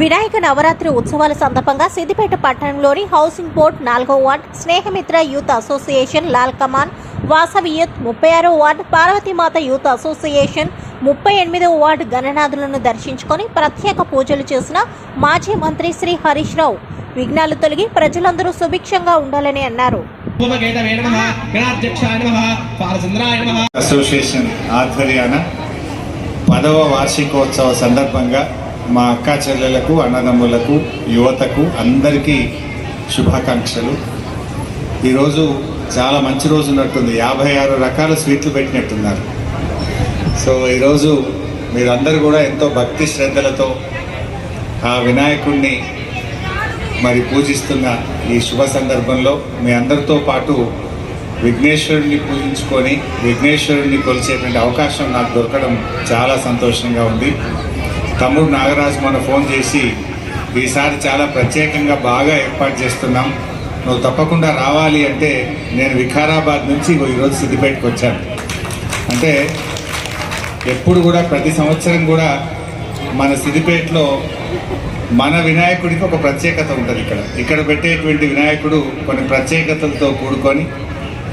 వినాయక నవరాత్రి ఉత్సవాల సందర్భంగా సిద్దిపేట పట్టణంలోని హౌసింగ్ బోర్డ్ నాలుగో ward Snehamitra youth association Lal Kaman Vasavi youth ముప్పై ఆరో వార్డు పార్వతీమాత యూత్ అసోసియేషన్ ముప్పై ఎనిమిదో వార్డు గణనాథులను దర్శించుకొని ప్రత్యేక పూజలు చేసిన మాజీ మంత్రి శ్రీ హరీష్ రావు. విఘ్నాలు తొలగి ప్రజలందరూ సుభిక్షంగా ఉండాలని అన్నారు. అసోసియేషన్ ఆధ్వర్యాన పదవ వార్షికోత్సవ సందర్భంగా మా అక్కా చెల్లెలకు అన్నదమ్ములకు యువతకు అందరికీ శుభాకాంక్షలు. ఈరోజు చాలా మంచి రోజు ఉన్నట్టుంది. యాభై ఆరు రకాల స్వీట్లు పెట్టినట్టున్నారు. సో ఈరోజు మీరందరూ కూడా ఎంతో భక్తి శ్రద్ధలతో ఆ వినాయకుడిని మరి పూజిస్తున్న ఈ శుభ సందర్భంలో మీ అందరితో పాటు విఘ్నేశ్వరుడిని పూజించుకొని విఘ్నేశ్వరుడిని కొలిచేటువంటి అవకాశం నాకు దొరకడం చాలా సంతోషంగా ఉంది. తమ్ముడు నాగరాజు మన ఫోన్ చేసి ఈసారి చాలా ప్రత్యేకంగా బాగా ఏర్పాటు చేస్తున్నాం. నువ్వు తప్పకుండా రావాలి అంటే నేను వికారాబాద్ నుంచి ఈరోజు సిద్దిపేటకు వచ్చాను. అంటే ఎప్పుడు కూడా ప్రతి సంవత్సరం కూడా మన సిద్దిపేటలో మన వినాయకుడికి ఒక ప్రత్యేకత ఉంటుంది ఇక్కడ. ఇక్కడ పెట్టేటువంటి వినాయకుడు కొన్ని ప్రత్యేకతలతో కూడుకొని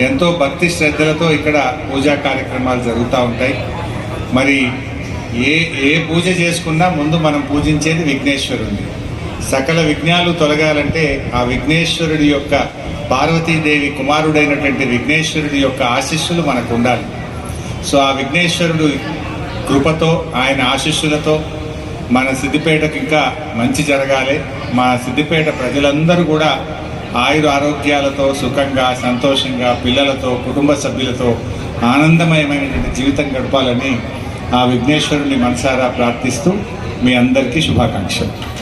ఎంతో భక్తి శ్రద్ధలతో ఇక్కడ పూజా కార్యక్రమాలు జరుగుతూ ఉంటాయి. మరి ఏ ఏ పూజ చేసుకున్నా ముందు మనం పూజించేది విఘ్నేశ్వరుడిని సకల విఘ్నాలు తొలగాలంటే ఆ విఘ్నేశ్వరుడి యొక్క పార్వతీదేవి కుమారుడైనటువంటి విఘ్నేశ్వరుడి యొక్క ఆశీస్సులు మనకు ఉండాలి సో ఆ విఘ్నేశ్వరుడు కృపతో ఆయన ఆశీస్సులతో మన సిద్దిపేటకు ఇంకా మంచి జరగాలి. మా సిద్దిపేట ప్రజలందరూ కూడా ఆయుర ఆరోగ్యాలతో సుఖంగా సంతోషంగా పిల్లలతో కుటుంబ సభ్యులతో ఆనందమయమైనటువంటి జీవితం గడపాలని ఆ విఘ్నేశ్వరుని మనసారా ప్రార్థిస్తూ మీ అందరికీ శుభాకాంక్షలు.